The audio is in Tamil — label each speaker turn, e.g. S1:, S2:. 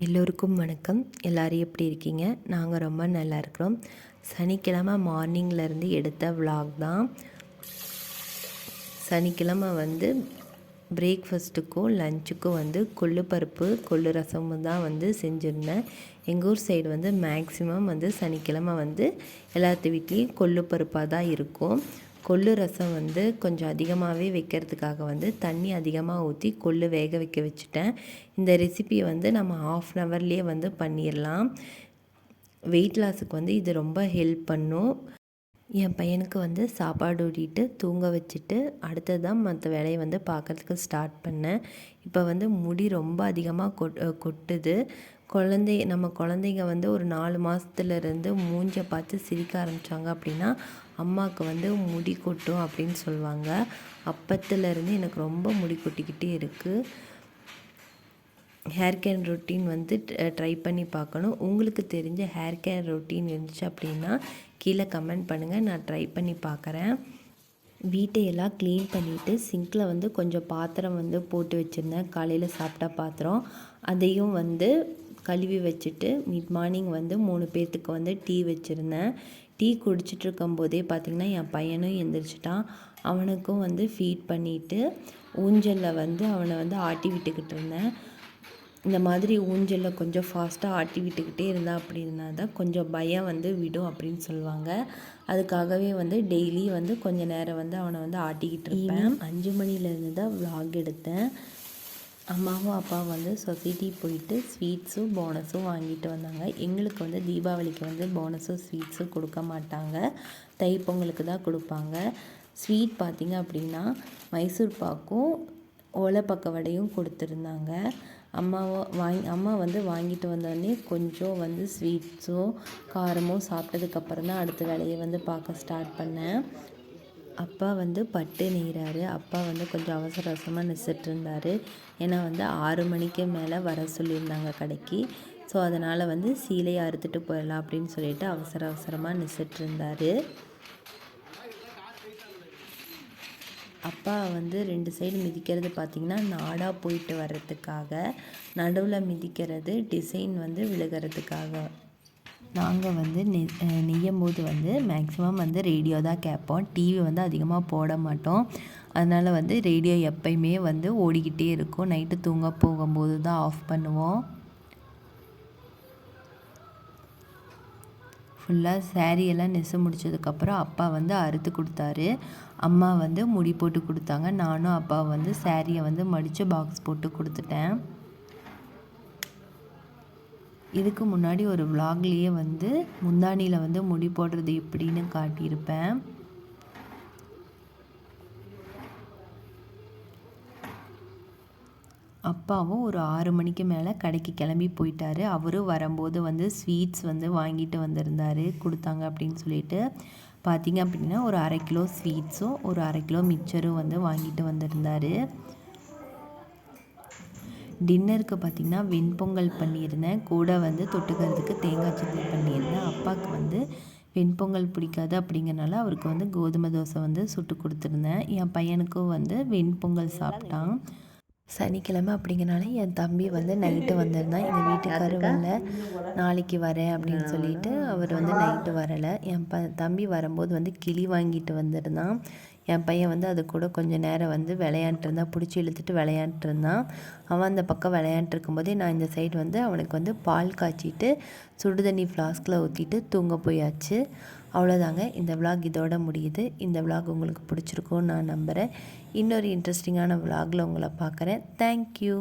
S1: எல்லோருக்கும் வணக்கம். எல்லோரும் எப்படி இருக்கீங்க? நாங்கள் ரொம்ப நல்லா இருக்கிறோம். சனிக்கிழமை மார்னிங்லேருந்து எடுத்த vlog தான். சனிக்கிழமை வந்து பிரேக்ஃபஸ்ட்டுக்கும் லஞ்சுக்கும் வந்து கொள்ளு பருப்பு கொள்ளு ரசமும் தான் வந்து செஞ்சுருந்தேன். எங்கள் ஊர் சைடு வந்து மேக்ஸிமம் வந்து சனிக்கிழமை வந்து எல்லாத்து வீட்லேயும் கொள்ளு பருப்பாக தான் இருக்கும். கொள்ளு ரசம் வந்து கொஞ்சம் அதிகமாகவே வைக்கிறதுக்காக வந்து தண்ணி அதிகமாக ஊற்றி கொள்ளு வேக வைக்க வச்சுட்டேன். இந்த ரெசிபியை வந்து நம்ம ஆஃப் அன் ஹவர்லேயே வந்து பண்ணிடலாம் வெயிட் லாஸுக்கு வந்து இது ரொம்ப ஹெல்ப் பண்ணும். என் பையனுக்கு வந்து சாப்பாடு ஊட்டிட்டு தூங்க வச்சுட்டு அடுத்தது தான் மற்ற வேலையை வந்து பார்க்கறதுக்கு ஸ்டார்ட் பண்ணேன். இப்போ வந்து முடி ரொம்ப அதிகமாக கொட் கொட்டுது. குழந்தை நம்ம குழந்தைங்க வந்து ஒரு நாலு மாதத்துலேருந்து மூஞ்சை பார்த்து சிரிக்க ஆரம்பித்தாங்க அப்படின்னா அம்மாவுக்கு வந்து முடி கொட்டும் அப்படின்னு சொல்லுவாங்க. அப்பத்துலேருந்து எனக்கு ரொம்ப முடி கொட்டிக்கிட்டே இருக்குது ஹேர் கேர் ரொட்டீன் வந்து ட்ரை பண்ணி பார்க்கணும். உங்களுக்கு தெரிஞ்ச ஹேர் கேர் ரொட்டீன் இருந்துச்சு அப்படின்னா கீழே கமெண்ட் பண்ணுங்கள் நான் ட்ரை பண்ணி பார்க்குறேன். வீட்டையெல்லாம் க்ளீன் பண்ணிவிட்டு சிங்கில் வந்து கொஞ்சம் பாத்திரம் வந்து போட்டு வச்சுருந்தேன். காலையில் சாப்பிட்டா பாத்திரம். அதையும் வந்து கழுவி வச்சுட்டு மிட் மார்னிங் வந்து மூணு பேர்த்துக்கு வந்து டீ வச்சுருந்தேன். டீ குடிச்சிட்டு இருக்கும்போதே பார்த்திங்கன்னா என் பையனும் எந்திரிச்சிட்டான். அவனுக்கும் வந்து ஃபீட் பண்ணிவிட்டு ஊஞ்சலில் வந்து அவனை வந்து ஆட்டி விட்டுக்கிட்டு இருந்தேன். இந்த மாதிரி ஊஞ்சலில் கொஞ்சம் ஃபாஸ்ட்டாக ஆட்டி விட்டுக்கிட்டே இருந்தா அப்படின்னா தான் கொஞ்சம் பயம் வந்து விடும் அப்படின்னு சொல்லுவாங்க. அதுக்காகவே வந்து டெய்லி வந்து கொஞ்சம் நேரம் வந்து அவனை வந்து ஆட்டிக்கிட்டு இருப்பேன். அஞ்சு மணிலேருந்து தான் vlog எடுத்தேன். அம்மாவும் அப்பாவும் வந்து சொசைட்டி போயிட்டு ஸ்வீட்ஸும் போனஸும் வாங்கிட்டு வந்தாங்க. எங்களுக்கு வந்து தீபாவளிக்கு வந்து போனஸும் ஸ்வீட்ஸும் கொடுக்க மாட்டாங்க. தைப்பொங்கலுக்கு தான் கொடுப்பாங்க. ஸ்வீட் பார்த்திங்க அப்படின்னா மைசூர் பாக்கும் ஓலைப்பக்க வடையும் கொடுத்துருந்தாங்க. அம்மாவோ வாங்கி அம்மா வந்து வாங்கிட்டு வந்தோடனே கொஞ்சம் வந்து ஸ்வீட்ஸும் காரமும் சாப்பிட்டதுக்கப்புறம் தான் அடுத்த வேலையை வந்து பார்க்க ஸ்டார்ட் பண்ணேன். அப்பா வந்து பட்டு நெய்கிறாரு அப்பா வந்து கொஞ்சம் அவசர அவசரமாக நெசிட்டு இருந்தார். ஏன்னா வந்து ஆறு மணிக்கு மேலே வர சொல்லியிருந்தாங்க கடைக்கு. ஸோ அதனால் வந்து சீலையை அறுத்துட்டு போயிடலாம் அப்படின்னு சொல்லிட்டு அவசர அவசரமாக நெசிட்டு இருந்தார். அப்பா வந்து ரெண்டு சைடு மிதிக்கிறது பார்த்திங்கன்னா நாடாக போயிட்டு வர்றதுக்காக நடுவில் மிதிக்கிறது டிசைன் வந்து விழுகிறதுக்காக. நாங்கள் வந்து நெ நெய்யும் போது வந்து மேக்ஸிமம் வந்து ரேடியோ தான் கேட்போம். டிவி வந்து அதிகமாக போட மாட்டோம். அதனால் வந்து ரேடியோ எப்பயுமே வந்து ஓடிக்கிட்டே இருக்கும். நைட்டு தூங்க போகும்போது தான் ஆஃப் பண்ணுவோம். ஃபுல்லாக சேரீயெல்லாம் எல்லாம் நெசு முடிச்சதுக்கப்புறம் அப்பா வந்து அறுத்து கொடுத்தாரு. அம்மா வந்து முடி போட்டு கொடுத்தாங்க. நானும் அப்பா வந்து சேரீயை வந்து மடித்து பாக்ஸ் போட்டு கொடுத்துட்டேன். இதுக்கு முன்னாடி ஒரு விலாக்லேயே வந்து முந்தானியில் வந்து முடி போடுறது எப்படின்னு காட்டியிருப்பேன். அப்பாவும் ஒரு ஆறு மணிக்கு மேலே கடைக்கு கிளம்பி போயிட்டாரு. அவரும் வரும்போது வந்து ஸ்வீட்ஸ் வந்து வாங்கிட்டு வந்திருந்தார். கொடுத்தாங்க அப்படின்னு சொல்லிட்டு. பார்த்தீங்க அப்படின்னா ஒரு அரை கிலோ ஸ்வீட்ஸும் ஒரு அரை கிலோ மிக்சரும் வந்து வாங்கிட்டு வந்திருந்தார். டின்னருக்கு பார்த்திங்கன்னா வெண்பொங்கல் பண்ணியிருந்தேன். கூட வந்து தொட்டுக்கிறதுக்கு தேங்காய் சட்னி பண்ணியிருந்தேன். அப்பாவுக்கு வந்து வெண்பொங்கல் பிடிக்காது அப்படிங்கிறனால அவருக்கு வந்து கோதுமை தோசை வந்து சுட்டு கொடுத்துருந்தேன். என் பையனுக்கும் வந்து வெண்பொங்கல் சாப்பிட்டான். சனிக்கிழமை அப்படிங்கிறனால என் தம்பி வந்து நைட்டு வந்திருந்தான் எங்கள் வீட்டுக்காரர் வரல. நாளைக்கு வரேன் அப்படின்னு சொல்லிட்டு அவர் வந்து நைட்டு வரலை. என் ப தம்பி வரும்போது வந்து கிளி வாங்கிட்டு வந்திருந்தான். என் பையன் வந்து அது கூட கொஞ்சம் நேரம் வந்து விளையாண்டுருந்தான். பிடிச்சி இழுத்துட்டு விளையாண்டுருந்தான். அவன் அந்த பக்கம் விளையாண்டுட்டு இருக்கும்போதே நான் இந்த சைடு வந்து அவனுக்கு வந்து பால் காய்ச்சிட்டு சுடு தண்ணி ஃப்ளாஸ்கில் ஊற்றிட்டு தூங்க போயாச்சு. அவ்வளோதாங்க இந்த விலாக் இதோட முடியுது. இந்த விலாக் உங்களுக்கு பிடிச்சிருக்கும்னு நான் நம்புகிறேன் இன்னொரு இன்ட்ரெஸ்டிங்கான விலாகில் உங்களை பார்க்குறேன். தேங்க்யூ